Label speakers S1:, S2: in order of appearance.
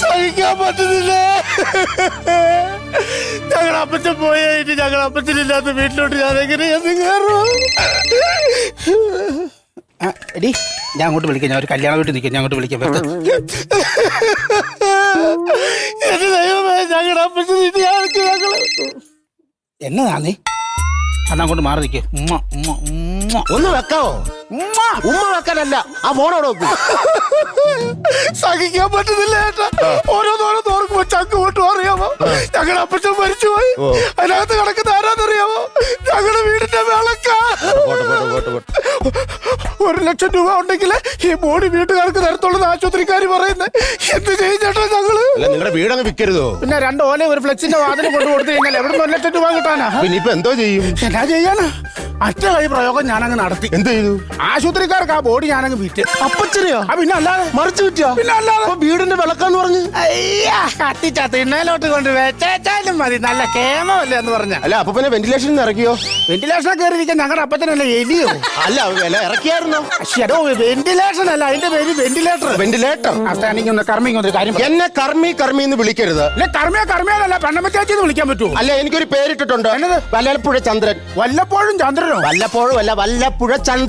S1: സഹിക്കാൻ പറ്റുന്നില്ല. ഞങ്ങൾ അപ്പച്ചൻ പോയ ഇനി ഞങ്ങൾ അപ്പച്ചനില്ലാത്ത വീട്ടിലോട്ട് ഞാൻ എങ്ങനെ എന്ന് കയറും
S2: എടി ഞാൻ അങ്ങോട്ട് വിളിക്കാം. ഞാൻ ഒരു കല്യാണ വീട്ടിൽ നിൽക്കാം. ഞാൻ അങ്ങോട്ട് വിളിക്കാം.
S1: എന്റെ ദൈവമേ ഞങ്ങളുടെ അപ്പച്ചൻ ഇനി ആർക്ക്
S2: എന്നതാ നീ? അന്ന് അങ്ങോട്ട് മാറി നിൽക്കുക ഉമ്മ ഉമ്മ ഉമ്മ.
S3: ഒന്ന് വെക്കാവോ?
S2: ഉമ്മ.
S3: ഉമ്മ വെക്കാനല്ല ആ ഫോണോട് വെക്കും.
S1: സഹിക്കാൻ പറ്റുന്നില്ല ഏട്ടാ. ഓരോന്നോരോ തോർക്കുമ്പോ ചങ്ക് കൊണ്ടു അറിയാമോ ഞങ്ങളുടെ അപ്പച്ചൻ മരിച്ചുപോയി. അതിനകത്ത് കിടക്കുന്ന ആരാന്നറിയാമോ ഞങ്ങളുടെ വീടിന്റെ വിളക്ക.
S3: പോട്ടെ പോട്ടെ പോട്ടെ പോട്ടെ.
S1: ഒരു ലക്ഷം രൂപ ഉണ്ടെങ്കിൽ ഈ ബോഡി വീട്ടുകാർക്ക് തരത്തുള്ളത് ആശുപത്രിക്കാർ പറയുന്നത് എന്ത് ചെയ്യും ചേട്ടാ ഞങ്ങൾ?
S3: അല്ല നിങ്ങളുടെ വീടങ്ങ് വിൽക്കരുതോ
S1: പിന്നെ രണ്ട് ഓല ഒരു ഫ്ലെക്സിന്റെ വാതിൽ കൊണ്ടു കൊടുത്തു കഴിഞ്ഞാൽ എവിടെ നിന്ന് ഒരു ലക്ഷം രൂപ കിട്ടാനാ?
S3: പിന്നെ ഇപ്പൊ എന്തോ ചെയ്യും?
S1: എന്നാ ചെയ്യാനാ? അറ്റ കൈ പ്രയോഗം ഞാനങ്ങ് നടത്തി.
S3: എന്ത് ചെയ്തു?
S1: ആശുപത്രിക്കാർക്ക് ആ ബോഡി ഞാനങ്ങ് വിറ്റ്
S3: അപ്പച്ചനെയോ?
S1: ആ പിന്നെ അല്ലാതെ?
S3: മറിച്ചു വിറ്റോ
S1: പിന്നെ അല്ലാതെ?
S3: അപ്പൊ വീടിന്റെ വിളക്കാന്ന് പറഞ്ഞു?
S1: അയ്യാ കത്തിച്ച തിണ്ണയിലോട്ട് കൊണ്ട് വെച്ചാലും മതി. നല്ല കേമല്ലേ എന്ന് പറഞ്ഞ.
S3: അല്ല അപ്പൊ പിന്നെ വെന്റിലേഷൻ ഇറക്കിയോ?
S1: വെന്റിലേഷൻ കയറിയിരിക്കാൻ ഞങ്ങളുടെ അപ്പച്ചനല്ല എലിയോ?
S3: അല്ല വില ഇറക്കിയായിരുന്നോ?
S1: വെന്റിലേഷൻ അല്ല അതിന്റെ പേര് വെന്റിലേറ്റർ
S3: വെന്റിലേറ്റർ
S1: ഒന്ന് കർമ്മിങ് കാര്യം
S3: എന്നെ കർമ്മി കർമ്മി കർമ്മി എന്ന് വിളിക്കരുത്.
S1: അല്ലെ കർമ്മയോ കർമ്മയോന്നല്ല പെണ്ണമ്മച്ചാച്ചി എന്ന് വിളിക്കാൻ പറ്റുമോ?
S3: അല്ല എനിക്കൊരു പേരിട്ടിട്ടുണ്ട്. വല്ലപ്പുഴ ചന്ദ്രൻ.
S1: വല്ലപ്പോഴും ചന്ദ്രനോ?
S3: വല്ലപ്പോഴും അല്ല വല്ലപ്പുഴ ചന്ദ്രൻ.